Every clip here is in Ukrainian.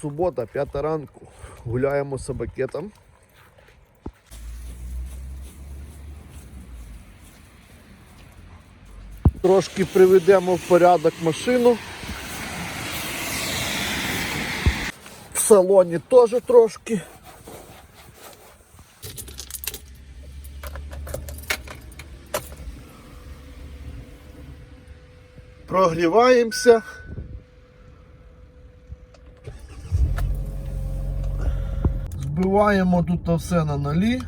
Субота, п'ята ранку. Гуляємо з собакетом. Трошки приведемо в порядок машину. В салоні теж трошки. Прогріваємося. Збиваємо тут все на нолі.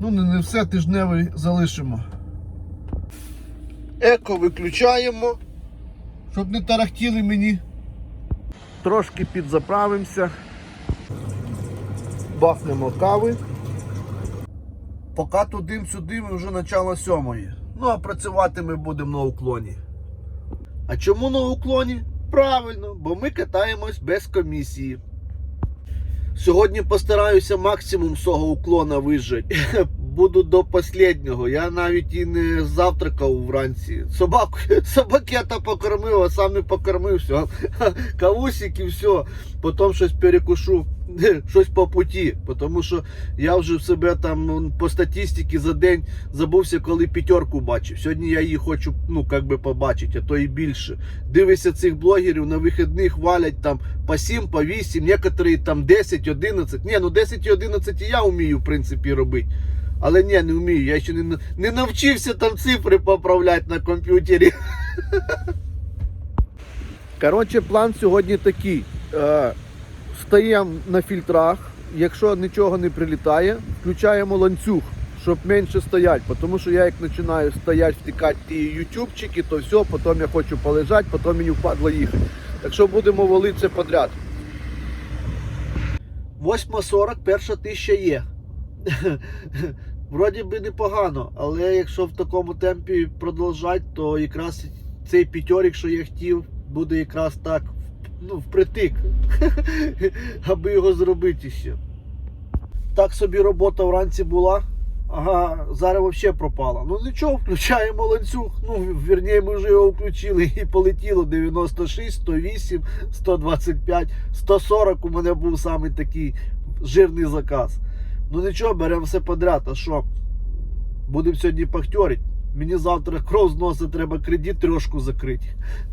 Ну, не, не все тижневий залишимо. Еко виключаємо, щоб не тарахтіли мені. Трошки підзаправимося. Бахнемо кави. Поки туди-сюди ми вже начало сьомої. Ну а працювати ми будемо на уклоні. А чому на уклоні? Правильно, бо ми катаємось без комісії. Сьогодні постараюся максимум свого уклона вижити. Буду до останнього. Я навіть і не завтракав вранці. Собаку, собакета покормив, а сам не покормив. Все. Кавусик і все. Потім щось перекушу, щось по путі. Тому що я вже в себе там по статистиці за день забувся, коли п'ятерку бачив. Сьогодні я її хочу ну, как би побачити, а то і більше. Дивися цих блогерів на вихідних валять там по 7, по 8, некоторі там 10, 11. Ні, ну 10 і 11 і я вмію, в принципі, робити. Але ні, не вмію. Я ще не, не навчився там цифри поправляти на комп'ютері. Коротше, план сьогодні такий. Е, стаємо на фільтрах. Якщо нічого не прилітає, включаємо ланцюг, щоб менше стоять. Тому що я як починаю стояти, втикати ті ютубчики, то все, потім я хочу полежати, потім мені впадло їхати. Так що будемо валити це подряд. 8.40, перша тисяча є. Вроді би непогано, але якщо в такому темпі продовжати, то якраз цей п'ятьорік, що я хотів, буде якраз так ну, впритик, аби його зробити ще. Так собі робота вранці була. Ага, зараз взагалі пропала. Ну нічого, включаємо ланцюг. Ну, вірніше, ми вже його включили і полетіло 96, 108, 125, 140 у мене був саме такий жирний заказ. Ну нічого, беремо все подряд. А що? Будемо сьогодні пахтьорити. Мені завтра кров з носа треба кредит трошку закрити.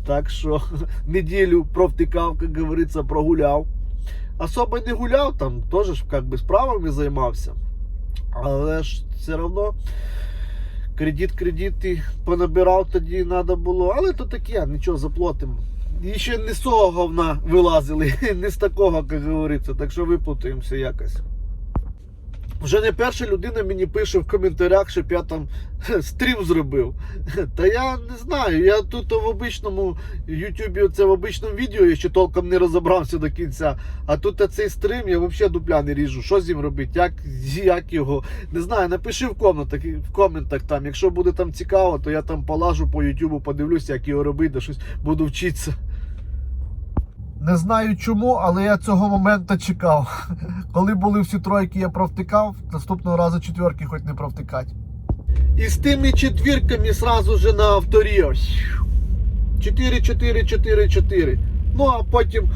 Так що неділю провтикав, як говориться, прогуляв. Особо не гуляв, там теж як би справами займався. Але ж все одно кредит кредити понабирав тоді треба було. Але то таке, нічого заплатимо. І ще не з того говна вилазили, не з такого, як говориться. Так що виплутаємося якось. Вже не перша людина мені пише в коментарях, щоб я там стрім зробив. Та я не знаю. Я тут в обичному Ютубі, це в обичному відео, я ще толком не розібрався до кінця. А тут цей стрім я взагалі дупля не ріжу. Що з ним робити? Як, як його? Не знаю, напиши в коментах, в коментах там. Якщо буде там цікаво, то я там полажу по Ютубу, подивлюся, як його робити, щось буду вчитися. Не знаю чому, але я цього моменту чекав. Коли були всі тройки, я провтикав, наступного разу четверки хоч не провтикати. І з тими четвірками сразу же на авторі. 4, 4, 4, 4. Ну а потім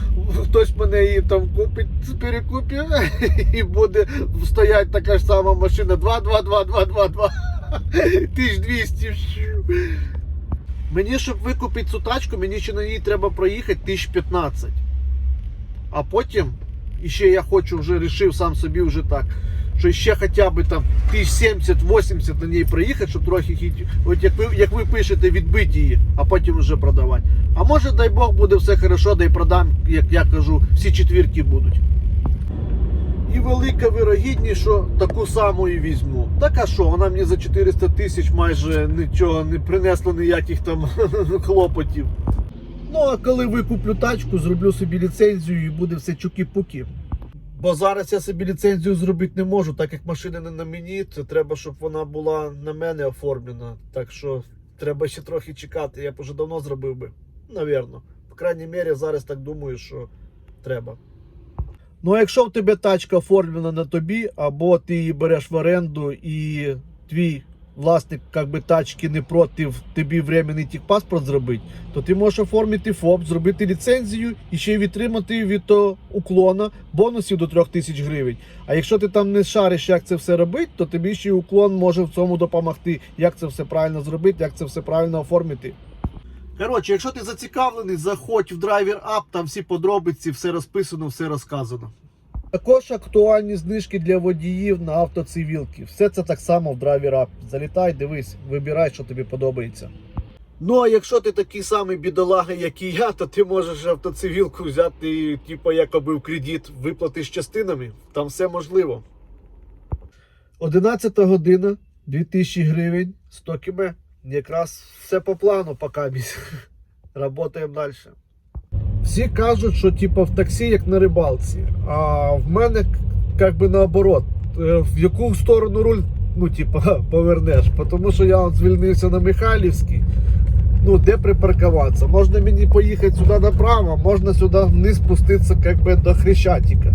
хтось мене її там купить з перекупів і буде стояти така ж сама машина 2, 2, 2, 2, 2, 2. 1200. Мені, щоб викупити цю тачку, мені ще на ній треба проїхати 1015. А потім, і ще я хочу вже рішив сам собі вже так, що ще хоча б там 1070-80 на ній проїхати, щоб трохи от як ви, як ви пишете, відбити її, а потім вже продавати. А може, дай Бог, буде все хорошо, дай продам, як я кажу, всі четвірки будуть. І велика вирогідність, що таку саму і візьму. Так а що, вона мені за 400 тисяч майже нічого не принесла ніяких там хлопотів. Ну а коли викуплю тачку, зроблю собі ліцензію і буде все чуки-пуки. Бо зараз я собі ліцензію зробити не можу, так як машина не на мені, це треба, щоб вона була на мене оформлена. Так що треба ще трохи чекати. Я б уже давно зробив би. Навірно. По крайній мірі, зараз так думаю, що треба. Ну, а якщо в тебе тачка оформлена на тобі, або ти її береш в оренду і твій власник как би, тачки не проти тобі временний техпаспорт зробити, то ти можеш оформити ФОП, зробити ліцензію і ще й відтримати від того уклона бонусів до 3000 гривень. А якщо ти там не шариш, як це все робити, то тобі ще й уклон може в цьому допомогти, як це все правильно зробити, як це все правильно оформити. Коротше, якщо ти зацікавлений, заходь в драйвер ап, там всі подробиці, все розписано, все розказано. Також актуальні знижки для водіїв на автоцивілки. Все це так само в драйвер ап. Залітай, дивись, вибирай, що тобі подобається. Ну, а якщо ти такий самий бідолага, як і я, то ти можеш автоцивілку взяти, типу, якоби в кредит, виплати з частинами. Там все можливо. 11 година, 2000 гривень, 100 км. Якраз все по плану, місь. Работаємо далі. Всі кажуть, що типу, в таксі як на рибалці. А в мене як би наоборот. Е, В яку сторону руль ну, типа, повернеш. Тому що я от звільнився на Михайлівській. Ну, де припаркуватися? Можна мені поїхати сюди направо, можна сюди вниз спуститися як би, до Хрещатика.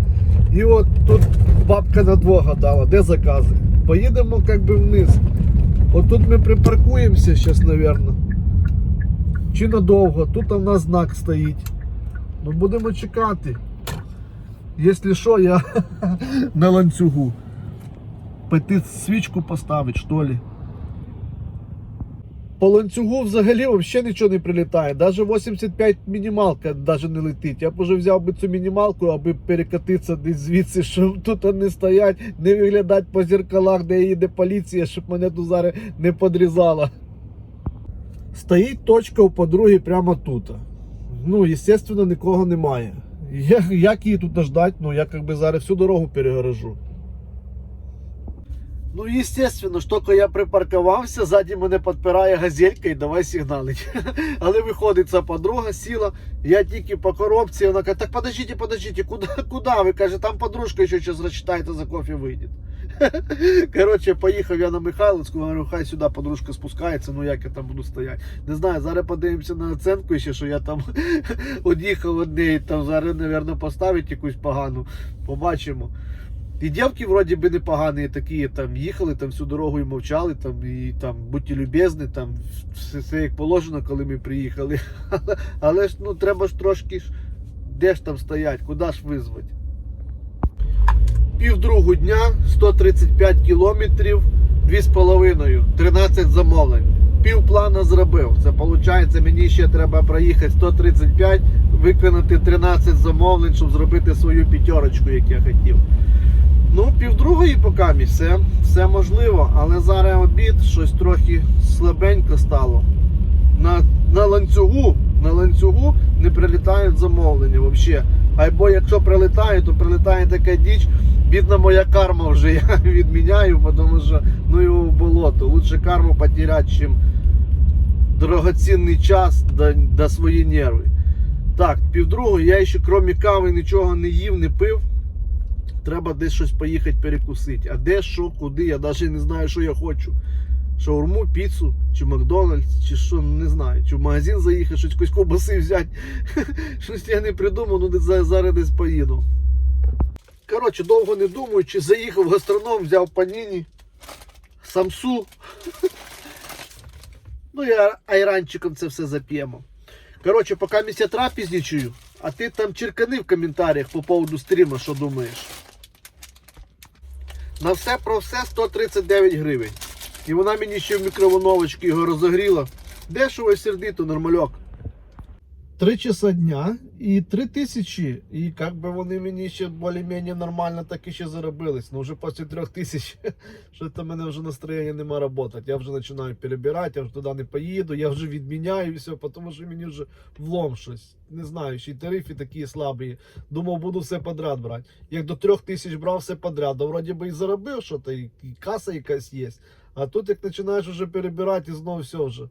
І от тут бабка на двох гадала, де закази? Поїдемо як би вниз. От тут ми припаркуємося зараз, мабуть. Чи надовго? Тут у нас знак стоїть. Ну будемо чекати. Якщо що, я на ланцюгу. Пойти свічку поставити, що ли. По ланцюгу взагалі взагалі нічого не прилітає. Даже 85 мінімалка навіть не летить. Я б уже взяв би цю мінімалку, аби перекатитися десь звідси, щоб тут не стоять, не виглядати по зеркалах, де їде поліція, щоб мене тут зараз не подрізала. Стоїть точка у подруги прямо тут. Ну, естественно, нікого немає. Як її тут ждать? Ну, я как би зараз всю дорогу перегорожу. Ну, естественно, ж тільки я припаркувався, ззаді мене підпирає газелька і давай сигналить. Але виходить ця подруга, сіла, я тільки по коробці, вона каже, так подождите, подождите, куди, куди? Ви каже, там подружка ще зараз розчитаєте, за кофе вийде. Коротше, поїхав я на Михайловську, говорю, хай сюди подружка спускається, ну як я там буду стояти. Не знаю, зараз подивимося на оценку ще, що я там од'їхав від неї, там зараз, мабуть, поставить якусь погану. Побачимо. І дівки вроді би непогані такі, там їхали там всю дорогу і мовчали, там, і там будьте любезні, там все, все як положено, коли ми приїхали. Але ж ну треба ж трошки ж, де ж там стоять, куди ж визвати. Півдругу дня, 135 кілометрів, 2,5, 13 замовлень. Пів плана зробив. Це виходить, мені ще треба проїхати 135, виконати 13 замовлень, щоб зробити свою п'ятерочку, як я хотів. Ну, півдругої поки все, все можливо, але зараз обід щось трохи слабенько стало. На, на ланцюгу, на ланцюгу не прилітають замовлення взагалі. Або якщо прилітає, то прилітає така діч. Бідна моя карма вже я відміняю, тому що ну його в болото. Лучше карму потеряти, чим дорогоцінний час да, да свої нерви. Так, півдругу, я ще крім кави нічого не їв, не пив. Треба десь щось поїхати перекусити. А де, що, куди, я навіть не знаю, що я хочу. Шаурму, піцу, чи Макдональдс, чи що, не знаю. Чи в магазин заїхати, щось якось ковбаси взяти. Щось я не придумав, ну зараз десь поїду. Коротше, довго не думаючи, заїхав в гастроном, взяв паніні, самсу. Ну і айранчиком це все зап'ємо. Коротше, поки місця трапезничаю, а ти там черкани в коментарях по поводу стріма, що думаєш. На все про все 139 гривень. І вона мені ще в мікроволновочці його розогріла. Дешево і сердито, нормальок. Три часа дня і три тисячі. І як би вони мені ще більш-менш нормально так і ще заробились. Ну вже після трьох тисяч, що то мене вже настроєння нема працювати. Я вже починаю перебирати, я вже туди не поїду, я вже відміняю все, тому що мені вже влом щось. Не знаю, ще й тарифи такі слабі. Думав, буду все подряд брати. Як до трьох тисяч брав все подряд, то вроді би і заробив що то, і каса якась є. А тут як починаєш вже перебирати і знову все вже.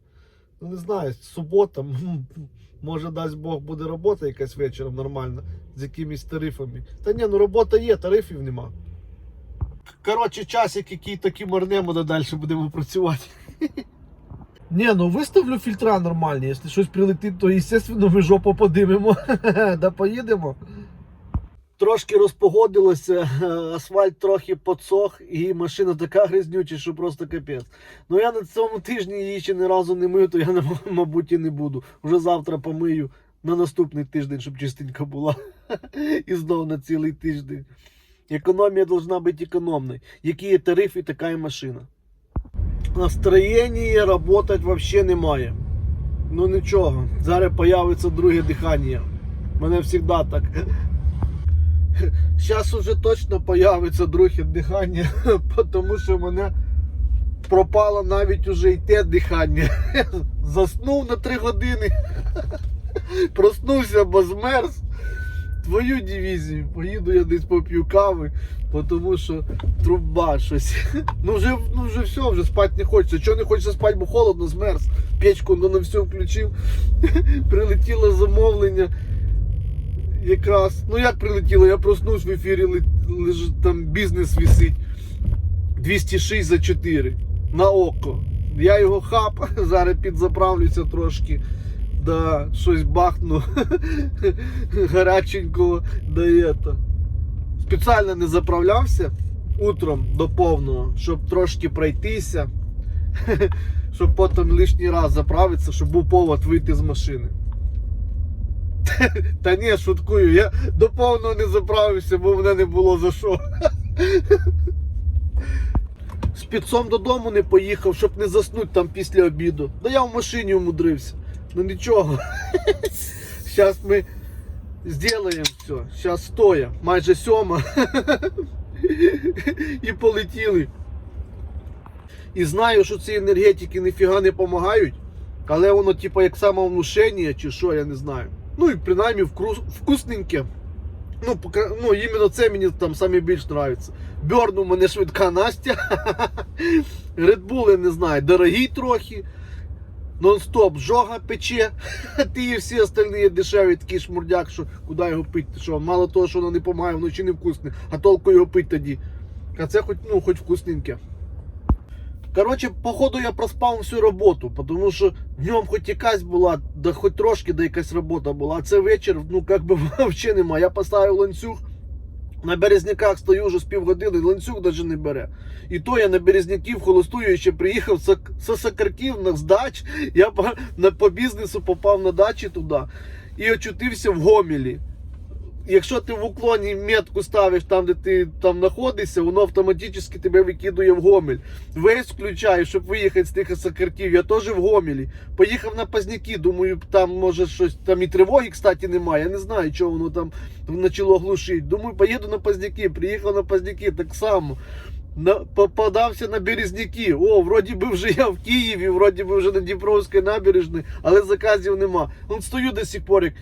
Ну не знаю, субота, може дасть Бог буде робота якась вечором нормальна з якимись тарифами. Та ні, ну робота є, тарифів нема. Коротше, часик, який таки морнемо, да далі будемо працювати. Ні, ну виставлю фільтра нормальні. Якщо щось прилетить, то, звісно, ми жопу подимемо. да поїдемо. Трошки розпогодилося, асфальт трохи подсох, і машина така грязнюча, що просто капець. Ну я на цьому тижні її ще ні разу не мию, то я, мабуть, і не буду. Вже завтра помию на наступний тиждень, щоб чистенька була. І знов на цілий тиждень. Економія должна бути економною. Які є тарифи, така і машина. Настроєння працювати взагалі немає. Ну нічого, зараз появиться друге дихання. Мене завжди так. Зараз уже точно появиться друге дихання, тому що в мене пропало навіть уже й те дихання. Заснув на 3 години. Проснувся, бо змерз. Твою дивізію, поїду я десь поп'ю кави, тому що труба щось. Ну вже, ну вже все, вже спати не хочеться. Чого не хочеться спати, бо холодно, змерз. Печку ну, на все включив. Прилетіло замовлення. Якраз, ну як прилетіло, я проснувся в ефірі, лежить там бізнес висить. 206 за 4 на око. Я його хап, зараз підзаправлюся трошки. Да, щось бахну гаряченького да это. Спеціально не заправлявся утром до повного, щоб трошки пройтися, щоб потім лишній раз заправитися, щоб був повод вийти з машини. Та ні, шуткую, я до повного не заправився, бо в мене не було за що. З підсом додому не поїхав, щоб не заснути там після обіду. Да я в машині умудрився. Ну нічого. Зараз ми зробимо все. Зараз стоя, майже сьома. І полетіли. І знаю, що ці енергетики ніфіга не допомагають, але воно, типу, як самовнушення чи що, я не знаю. Ну і принаймні вкус, вкусненьке. Ну, пока, ну, іменно це мені там саме більш подобається. Бьорн у мене швидка Настя. Я не знаю, дорогий трохи. Нон-стоп жога пече. Ти і всі остальні дешеві такий шмурдяк, що куди його пити. Що, мало того, що воно не допомагає, воно ще не вкусне, а толку його пити тоді. А це хоч, ну, хоч вкусненьке. Коротше, походу я проспав всю роботу, тому що днем хоч якась була, да хоч трошки да якась робота була, а це вечір, ну як би взагалі немає. Я поставив ланцюг, на березняках стою вже з півгодини, ланцюг навіть не бере. І то я на березняків холостую ще приїхав з Сакарків на здач, я по, на, по бізнесу попав на дачі туди і очутився в Гомелі якщо ти в уклоні метку ставиш там, де ти там знаходишся, воно автоматично тебе викидує в Гомель. Весь включаю, щоб виїхати з тих Сакартів. Я теж в Гомелі. Поїхав на Пазняки, думаю, там може щось там і тривоги, кстати, немає. Я не знаю, чого воно там почало глушити. Думаю, поїду на Пазняки. Приїхав на Пазняки так само. На, попадався на Березняки. О, вроді би вже я в Києві, вроді би вже на Дніпровській набережній, але заказів нема. Он стою до сих пор, як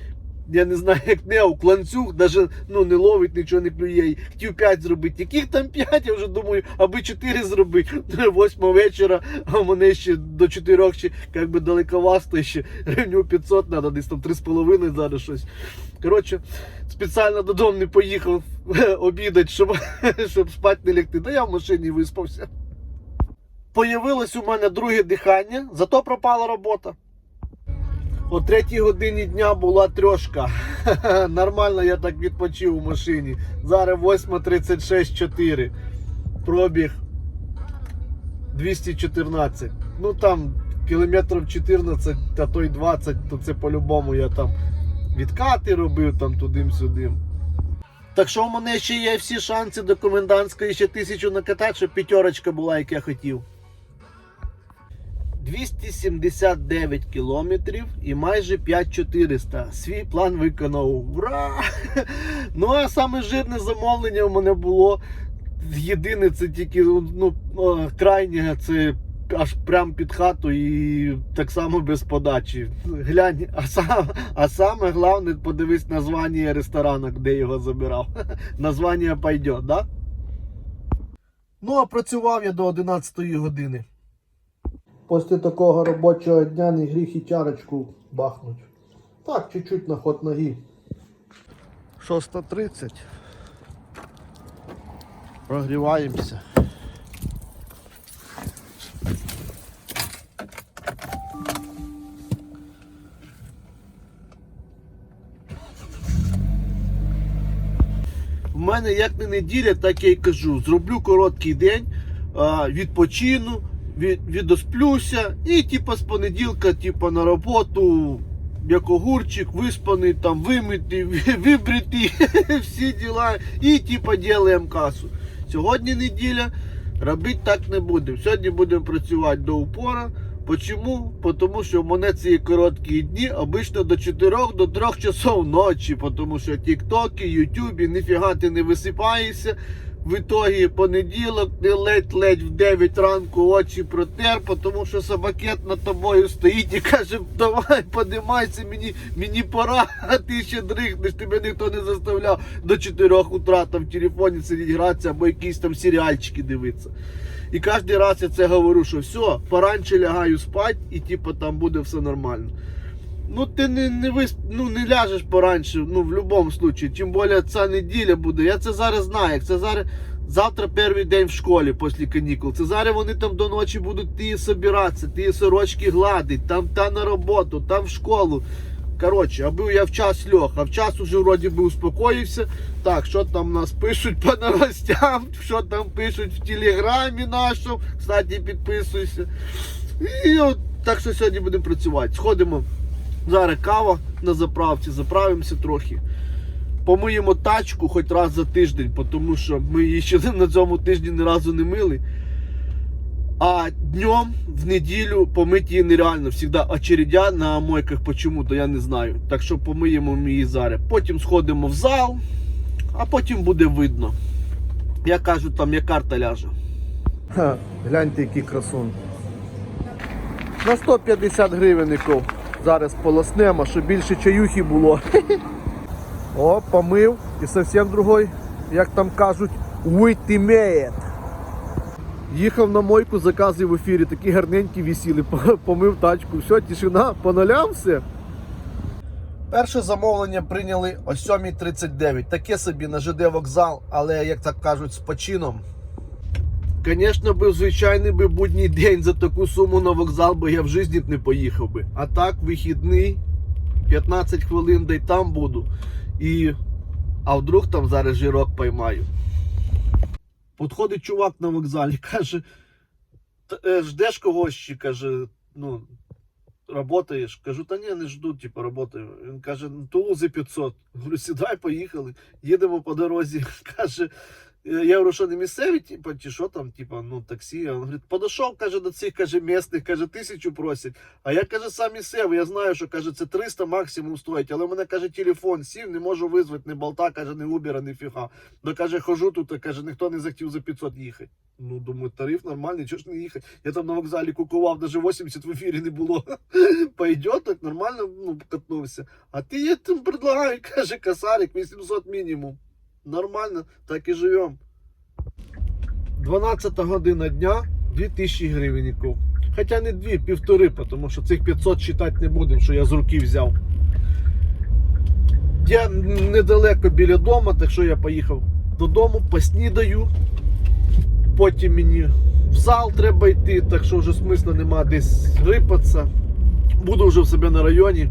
я не знаю, як неук, ланцюг, навіть ну, не ловить, нічого не клює. Хотів 5 зробити. Яких там 5, я вже думаю, аби 4 зробити. 8 вечора, а мене ще до 4 ще як би далековасто, ще рівню 500 треба, десь там 3,5 зараз щось. Коротше, спеціально додому не поїхав обідати, щоб, щоб спати не лягти. Да я в машині виспався. Появилось у мене друге дихання, зато пропала робота. О третій годині дня була трьошка. Нормально я так відпочив у машині. Зараз 8.36.4. Пробіг 214. Ну там кілометрів 14, а то й 20, то це по-любому я там відкати робив там тудим-сюдим. Так що в мене ще є всі шанси до комендантської ще тисячу накатати, щоб п'ятерочка була, як я хотів. 279 кілометрів і майже 5400. Свій план виконав. Ура! Ну а саме жирне замовлення у мене було. Єдине, це тільки ну, крайнє, це аж прямо під хату і так само без подачі. Глянь, а сам, а саме головне, подивись названня ресторану, де його забирав. Названня пойде, да? Ну, а працював я до 11 години. Після такого робочого дня не гріх і чарочку бахнуть. Так, чуть-чуть на ход ноги. 6.30. Прогріваємося. в мене як не неділя, так я й кажу. Зроблю короткий день, відпочину, від, відосплюся і типа з понеділка, типа на роботу, як огурчик, виспаний, там вимитий, вибритий, всі діла. І типа ділаємо касу. Сьогодні неділя, робити так не будемо. Сьогодні будемо працювати до упора. Почому? Тому що в мене ці короткі дні обично до 4 до 3 часов ночі, тому що тіктоки, ютубі, ніфіга ти не висипаєшся. В ітогі понеділок ти ледь-ледь в 9 ранку очі протер, тому що собакет над тобою стоїть і каже, давай подимайся, мені, мені пора, а ти ще дрихнеш, тебе ніхто не заставляв до 4 утра там в телефоні сидіти гратися або якісь там серіальчики дивитися. І кожен раз я це говорю, що все, пораньше лягаю спати і типу там буде все нормально. Ну ти не, не, висп... ну, не ляжеш пораньше, ну в будь-якому випадку. Тим більше ця неділя буде. Я це зараз знаю. як Це зараз завтра перший день в школі після канікул. Це зараз вони там до ночі будуть ті собиратися, ті сорочки гладить, там та на роботу, там в школу. Коротше, аби я в час льох, а в час уже вроді би успокоївся. Так, що там нас пишуть по новостям, що там пишуть в телеграмі нашому. Кстати, підписуйся. І от так що сьогодні будемо працювати. Сходимо. Зараз кава на заправці, заправимося трохи. Помиємо тачку хоч раз за тиждень, тому що ми її ще на цьому тижні ні разу не мили. А днем в неділю помити її нереально. Всегда очередя на мойках почему-то, я не знаю. Так що помиємо ми її зараз. Потім сходимо в зал, а потім буде видно. Я кажу, там як карта ляже. Гляньте, який красун. На 150 гривенників зараз полоснемо, щоб більше чаюхи було. О, помив і зовсім другой, як там кажуть, витимеє. Їхав на мойку, закази в ефірі, такі гарненькі висіли, помив тачку, все, тишина, поналявся. Перше замовлення прийняли о 7.39. Таке собі на ЖД вокзал, але як так кажуть, з почином. Звісно, би звичайний би будній день за таку суму на вокзал, бо я в житті б не поїхав би. А так, вихідний, 15 хвилин, де й там буду. І... А вдруг там зараз жирок поймаю. Подходить чувак на вокзалі, каже, е, ждеш когось чи каже, ну, работаєш? Кажу, та ні, не жду, типу, работаю. Він каже, ну, Тулузи 500. Говорю, сідай, поїхали. Їдемо по дорозі. Каже, «Е, я говорю, що не місцеві, типу, чи що там, типу, ну, таксі. Він говорить, подошов, каже, до цих, каже, місних, каже, тисячу просять. А я, каже, сам місцевий, я знаю, що, каже, це 300 максимум стоїть, але у мене, каже, телефон сів, не можу визвати, не болта, каже, не Убера, не фіга. Ну, каже, хожу тут, а каже, ніхто не захотів за 500 їхати. Ну, думаю, тариф нормальний, чого ж не їхати? Я там на вокзалі кукував, навіть 80 в ефірі не було. Пойдет, так нормально ну, катнувся. А ти я там предлагаю, каже, косарик, 800 мінімум. Нормально, так і живемо. 12 година дня, 2000 гривенників. Хоча не дві, півтори, тому що цих 500 читати не будемо, що я з руки взяв. Я недалеко біля дому, так що я поїхав додому, поснідаю. Потім мені в зал треба йти, так що вже смисла нема десь рипатися. Буду вже в себе на районі.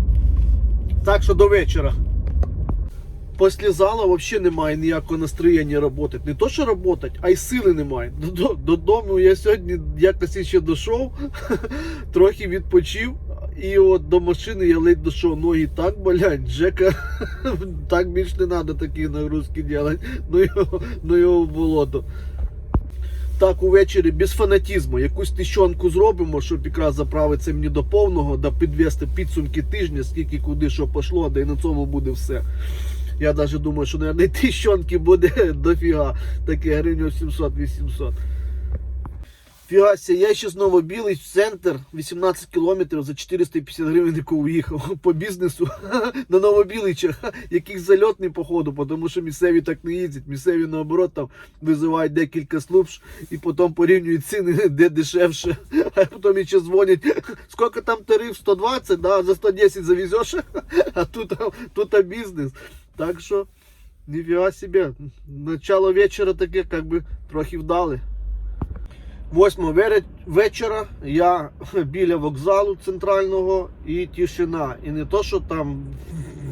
Так що до вечора. Після зала взагалі немає ніякого настроєння працювати. Не то, що працювати, а й сили немає. Додому я сьогодні якось ще дійшов, трохи відпочив. І от до машини я ледь дійшов, ноги так болять, Жека, так більше не треба такі нагрузки робити, ну його, ну його болото. Так, увечері без фанатізму. Якусь тищонку зробимо, щоб якраз заправитися мені до повного, да підвести підсумки тижня, скільки куди що пішло, да і на цьому буде все. Я навіть думаю, що, мабуть, тищонки буде дофіга. Таке гривень 700-800. Фігася, я ще знову білий в центр 18 кілометрів за 450 гривень уїхав по бізнесу на Новобіличах, яких зальотний походу, тому що місцеві так не їздять. Місцеві наоборот там визивають декілька служб і потім порівнюють ціни, де дешевше. А потім ще дзвонять, скільки там тариф 120, да, за 110 завезеш, а тут, тут бізнес. Так що, ніфіга себе. Начало вечора таке, як би трохи вдали. Восьма вере- вечора я біля вокзалу центрального і тишина. І не то, що там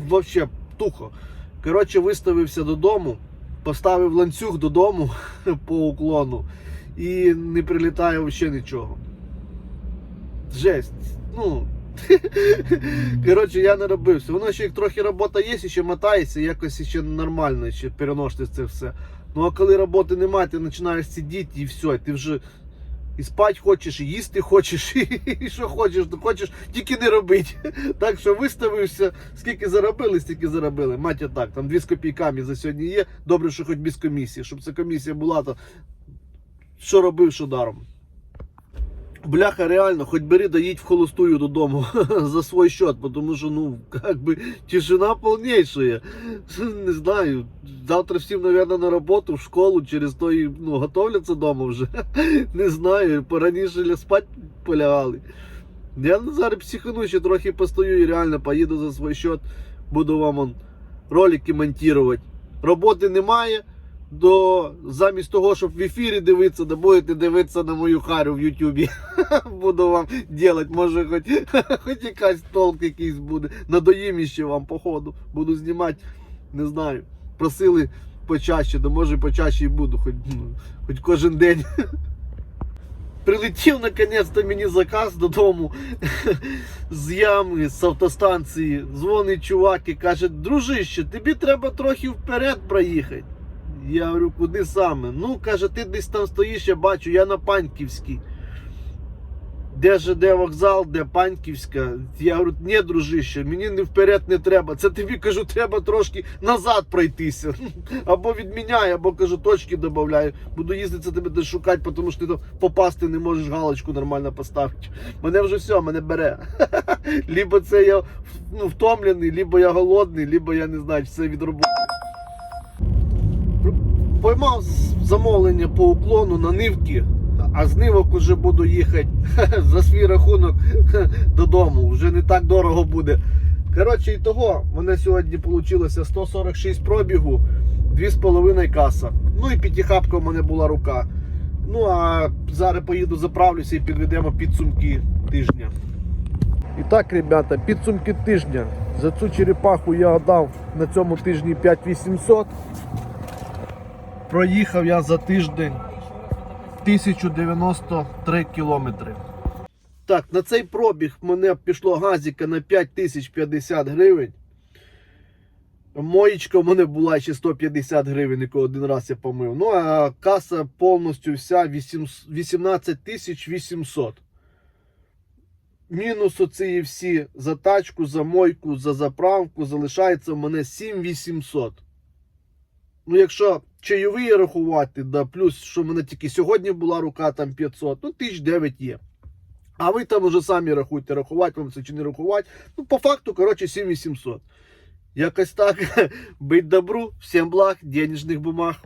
взагалі тухо. Коротше, виставився додому. поставив ланцюг додому по уклону і не прилітає взагалі нічого. Жесть. Ну. Коротше, я не робився. Воно ще як трохи робота є, ще мотається, якось ще нормально ще переносити це все. Ну а коли роботи немає, ти починаєш сидіти і все, ти вже і спати хочеш, і їсти хочеш, і, що хочеш, то хочеш, тільки не робити. Так що виставився, скільки заробили, стільки заробили. Мать так, там 2 з копійками за сьогодні є. Добре, що хоч без комісії. Щоб ця комісія була, то що робив, що даром. Бляха, реально, хоч бери да їдь в холостую додому за свой счет, потому що, ну, как бы, тишина полнейшая. Не знаю, завтра всім, наверное, на роботу, в школу, через то і, ну, готовляться дома вже. Не знаю, пораніше ля спать полягали. Я зараз психану, ще трохи постою і реально поїду за свій счет, буду вам он, ролики монтувати. Роботи немає, до замість того, щоб в ефірі дивитися, да будете дивитися на мою харю в Ютубі. Буду вам делать, може хоч, хоч якась толк якийсь буде. Надоїм іще вам, походу. Буду знімати, не знаю. Просили почаще, да може почаще і буду, хоч, хоч кожен день. Прилетів наконець-то мені заказ додому з ями, з автостанції. Дзвонить чувак і каже, дружище, тобі треба трохи вперед проїхати. Я говорю, куди саме? Ну, каже, ти десь там стоїш, я бачу, я на Паньківській. Де ЖД вокзал, де Паньківська. Я говорю, ні, дружище, мені не вперед не треба. Це тобі кажу, треба трошки назад пройтися. Або відміняй, або кажу, точки додаю. Буду їздити тебе десь шукати, тому що ти там попасти не можеш галочку нормально поставити. Мене вже все, мене бере. Лібо це я ну, втомлений, либо я голодний, либо я не знаю, це від роботи. Поймав замовлення по уклону на нивки, а з нивок уже буду їхати за свій рахунок додому. Вже не так дорого буде. Коротше, і того, мене сьогодні вийшло 146 пробігу, 2,5 каса. Ну і п'ятихапка в мене була рука. Ну а зараз поїду заправлюся і підведемо підсумки тижня. І так, ребята, підсумки тижня. За цю черепаху я отдав на цьому тижні 5800. Проїхав я за тиждень 1093 кілометри. Так, на цей пробіг мене пішло газіка на 5050 гривень. Моєчка в мене була ще 150 гривень, яку один раз я помив. Ну, а каса повністю вся 8 18800. Мінус оці всі за тачку, за мойку, за заправку залишається в мене 7800. Ну, якщо чайові рахувати, да, плюс, що в мене тільки сьогодні була рука там 500, ну 1009 є. А ви там уже самі рахуйте, рахувати вам це чи не рахувати. Ну, по факту, коротше, 7800. Якось так. Быть добру, всім благ, денежних бумаг.